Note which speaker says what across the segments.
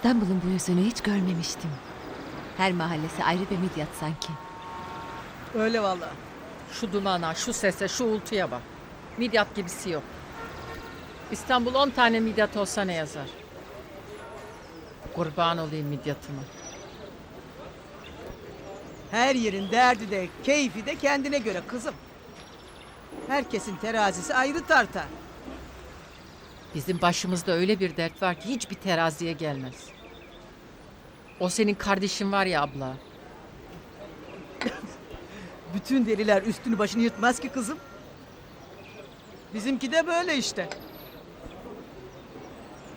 Speaker 1: İstanbul'un bu yüzünü hiç görmemiştim. Her mahallesi ayrı bir midyat sanki.
Speaker 2: Öyle vallahi.
Speaker 3: Şu dumana, şu sese, şu uğultuya bak. Midyat gibisi yok. İstanbul 10 tane midyat olsa ne yazar? Kurban olayım midyatıma.
Speaker 2: Her yerin derdi de keyfi de kendine göre kızım. Herkesin terazisi ayrı tartar.
Speaker 3: Bizim başımızda öyle bir dert var ki hiçbir teraziye gelmez. O senin kardeşin var ya abla.
Speaker 2: Bütün deliler üstünü başını yırtmaz ki kızım. Bizimki de böyle işte.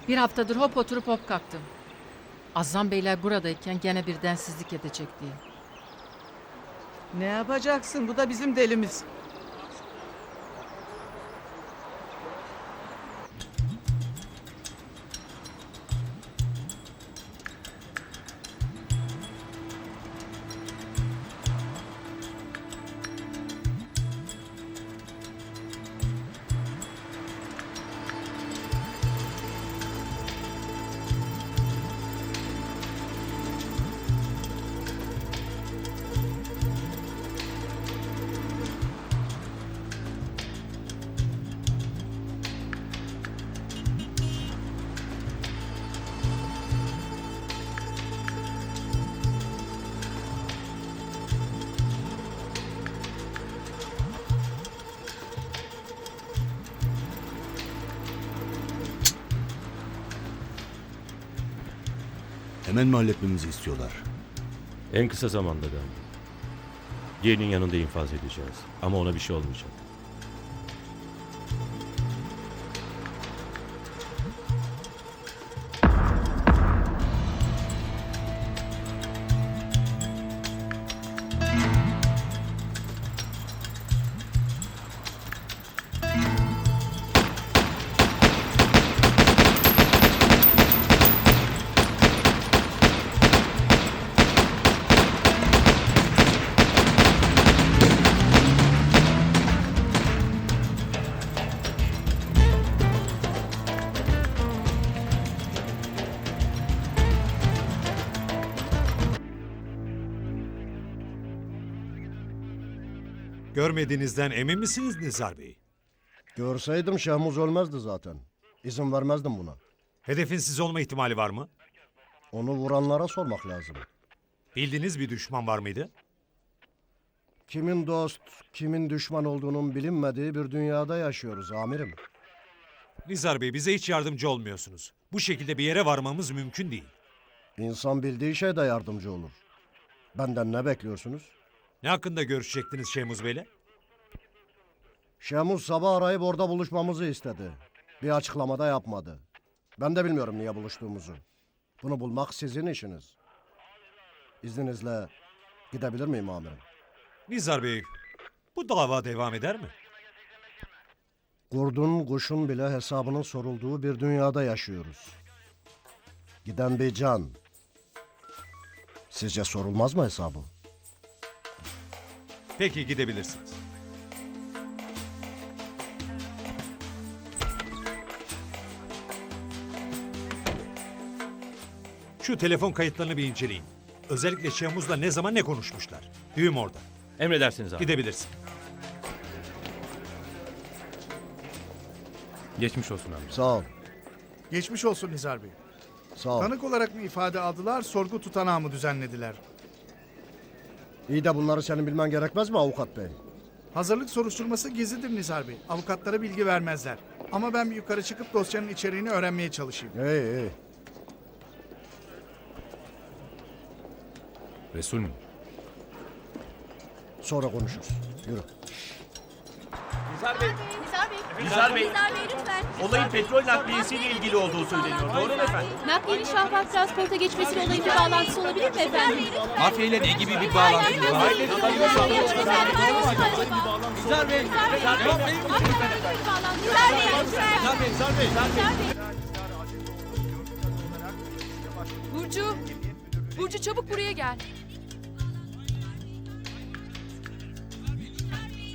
Speaker 3: Bir haftadır hop oturup hop kalktım. Azam Beyler buradayken gene bir densizlik edecek diye.
Speaker 2: Ne yapacaksın? Bu da bizim delimiz.
Speaker 4: Hemen mi halletmemizi istiyorlar?
Speaker 5: En kısa zamanda galiba. Yeğenin yanında infaz edeceğiz. Ama ona bir şey olmayacak.
Speaker 6: Görmediğinizden emin misiniz Nizar Bey?
Speaker 7: Görseydim Şahmuz ölmezdi zaten. İzin vermezdim buna.
Speaker 6: Hedefin siz olma ihtimali var mı?
Speaker 7: Onu vuranlara sormak lazım.
Speaker 6: Bildiğiniz bir düşman var mıydı?
Speaker 7: Kimin dost, kimin düşman olduğunun bilinmediği bir dünyada yaşıyoruz amirim.
Speaker 6: Nizar Bey bize hiç yardımcı olmuyorsunuz. Bu şekilde bir yere varmamız mümkün değil.
Speaker 7: İnsan bildiği şeyde yardımcı olur. Benden ne bekliyorsunuz?
Speaker 6: Ne hakkında görüşecektiniz Şemuz Bey'le?
Speaker 7: Şahmuz sabah arayıp orada buluşmamızı istedi. Bir açıklamada yapmadı. Ben de bilmiyorum niye buluştuğumuzu. Bunu bulmak sizin işiniz. İzninizle gidebilir miyim amirim?
Speaker 6: Nizar Bey, bu dava devam eder mi?
Speaker 7: Kurdun, kuşun bile hesabının sorulduğu bir dünyada yaşıyoruz. Giden bir can. Sizce sorulmaz mı hesabı?
Speaker 6: Peki gidebilirsiniz. Şu telefon kayıtlarını bir inceleyin. Özellikle Şemuz'la ne zaman ne konuşmuşlar. Düğüm orada.
Speaker 5: Emredersiniz abi.
Speaker 6: Gidebilirsin.
Speaker 5: Geçmiş olsun abi.
Speaker 7: Sağ ol,
Speaker 8: Geçmiş olsun Nizar Bey.
Speaker 7: sağ ol.
Speaker 8: Tanık olarak mı ifade aldılar, sorgu tutanağı mı düzenlediler?
Speaker 7: İyi de bunları senin bilmen gerekmez mi avukat bey?
Speaker 8: Hazırlık soruşturması gizlidir Nizar Bey. Avukatlara bilgi vermezler. Ama ben bir yukarı çıkıp dosyanın içeriğini öğrenmeye çalışayım.
Speaker 7: İyi iyi.
Speaker 5: Resul mü?
Speaker 7: Sonra konuşuruz. Yürü.
Speaker 9: Nizar Bey. Nizar Bey.
Speaker 10: lütfen.
Speaker 9: Olayın petrol nakliyesiyle ilgili olduğu söyleniyor. Doğru mu efendim?
Speaker 10: Nakliyenin şahmat transporta geçmesiyle olayın bir bağlantısı olabilir mi efendim?
Speaker 9: Mafya ile ne gibi bir bağlantı var?
Speaker 10: Nizar Bey. Cevap verir misiniz efendim? Nizar Bey.
Speaker 9: Nizar Bey, Nizar Bey.
Speaker 11: Burcu. Burcu çabuk buraya gel.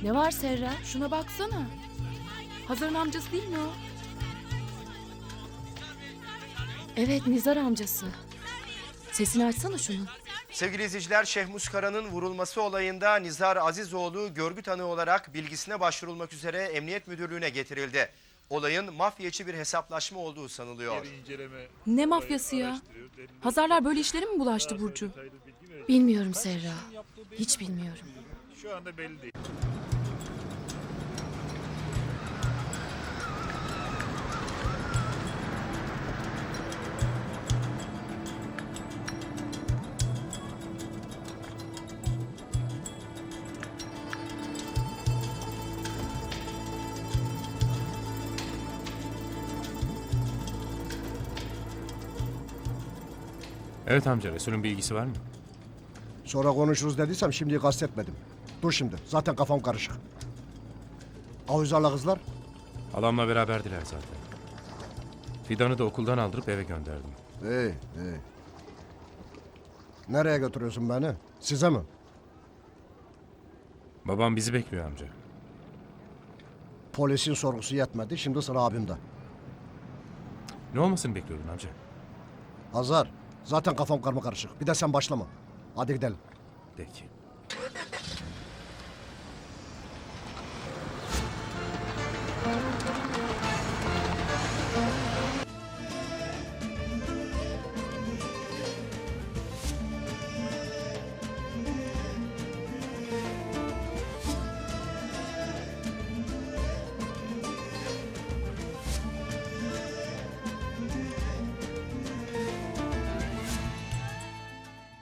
Speaker 1: Ne var Serra?
Speaker 11: Şuna baksana. Hazar'ın amcası değil mi o? Evet Nizar amcası. Sesini açsana şunu.
Speaker 12: Sevgili izleyiciler, Şeyh Muskara'nın vurulması olayında Nizar Azizoğlu görgü tanığı olarak bilgisine başvurulmak üzere Emniyet Müdürlüğü'ne getirildi. Olayın mafya içi bir hesaplaşma olduğu sanılıyor.
Speaker 11: Ne mafyası ya? Hazarlar böyle işlere mi bulaştı Burcu? Bilmiyorum Serra. Hiç bilmiyorum.
Speaker 9: Evet amca Resul'ün bir ilgisi var mı?
Speaker 7: Sonra konuşuruz dediysem şimdiyi kastetmedim. Dur şimdi. Zaten kafam karışık. Avuzarla kızlar.
Speaker 9: Halamla beraberdiler zaten. Fidan'ı da okuldan aldırıp eve gönderdim.
Speaker 7: İyi, iyi. Nereye götürüyorsun beni? Size mi?
Speaker 9: Babam bizi bekliyor amca.
Speaker 7: Polisin sorgusu yetmedi. Şimdi sıra abimde.
Speaker 9: Ne olmasını bekliyordun amca?
Speaker 7: Hazar. Zaten kafam karma karışık. Bir de sen başlama. Hadi gidelim.
Speaker 9: Peki.